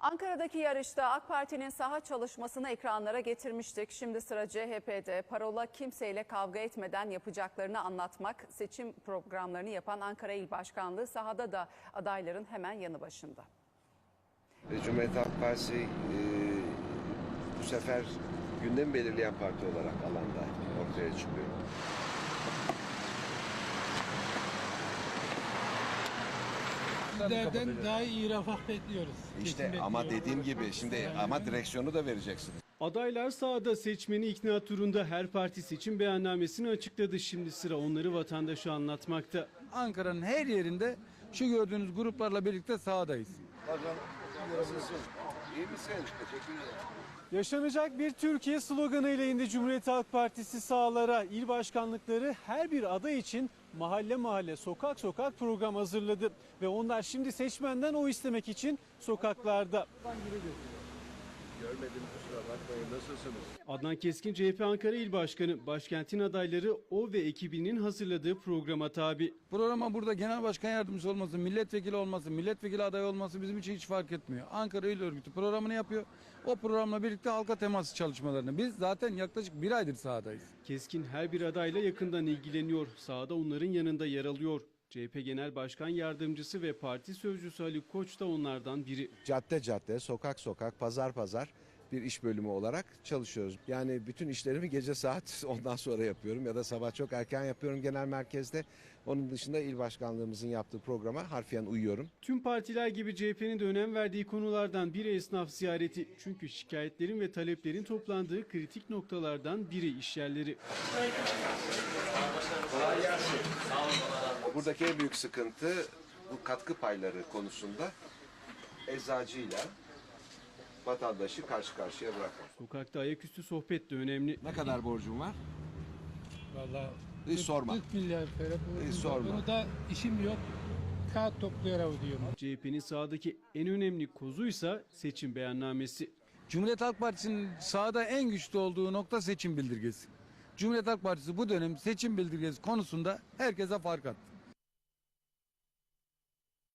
Ankara'daki yarışta AK Parti'nin saha çalışmasını ekranlara getirmiştik. Şimdi sıra CHP'de. Parola kimseyle kavga etmeden yapacaklarını anlatmak. Seçim programlarını yapan Ankara İl Başkanlığı sahada da adayların hemen yanı başında. Ve Cumhuriyet Halk Partisi e, bu sefer gündem belirleyen parti olarak alanda ortaya çıkıyor. Sizlerden daha iyi refah bekliyoruz. İşte ama bekliyoruz. dediğim gibi şimdi ama direksiyonu da vereceksiniz. Adaylar sahada seçmeni ikna turunda her parti seçim beyannamesini açıkladı. Şimdi sıra onları vatandaşa anlatmakta. Ankara'nın her yerinde şu gördüğünüz gruplarla birlikte sahadayız. İyi misin? Teşekkür. Yaşanacak bir Türkiye sloganıyla indi Cumhuriyet Halk Partisi sahalara. İl başkanlıkları her bir aday için mahalle mahalle, sokak sokak program hazırladı. Ve onlar şimdi seçmenden o istemek için sokaklarda. Görmedim kusura bakmayın. Nasılsınız? Adnan Keskin CHP Ankara İl Başkanı, başkentin adayları o ve ekibinin hazırladığı programa tabi. Programa burada genel başkan yardımcısı olması, milletvekili olması, milletvekili adayı olması bizim için hiç fark etmiyor. Ankara İl Örgütü programını yapıyor. O programla birlikte halka teması çalışmalarını. Biz zaten yaklaşık bir aydır sahadayız. Keskin her bir adayla yakından ilgileniyor. Sahada onların yanında yer alıyor. CHP Genel Başkan Yardımcısı ve Parti Sözcüsü Ali Koç da onlardan biri. Cadde cadde, sokak sokak, pazar pazar bir iş bölümü olarak çalışıyoruz. Yani bütün işlerimi gece saat ondan sonra yapıyorum ya da sabah çok erken yapıyorum genel merkezde. Onun dışında il başkanlığımızın yaptığı programa harfiyen uyuyorum. Tüm partiler gibi CHP'nin de önem verdiği konulardan biri esnaf ziyareti. Çünkü şikayetlerin ve taleplerin toplandığı kritik noktalardan biri işyerleri. Buradaki en büyük sıkıntı bu katkı payları konusunda eczacıyla vatandaşı karşı karşıya bırakmak. Sokakta ayaküstü sohbet de önemli. Ne kadar borcum var? Vallahi Hiç sorma. 40 milyar. Bu- Hiç sorma. Bunu da işim yok. Kağıt toplayarak ödüyorum. CHP'nin sahadaki en önemli kozuysa seçim beyannamesi. Cumhuriyet Halk Partisi'nin sahada en güçlü olduğu nokta seçim bildirgesi. Cumhuriyet Halk Partisi bu dönem seçim bildirgesi konusunda herkese fark attı.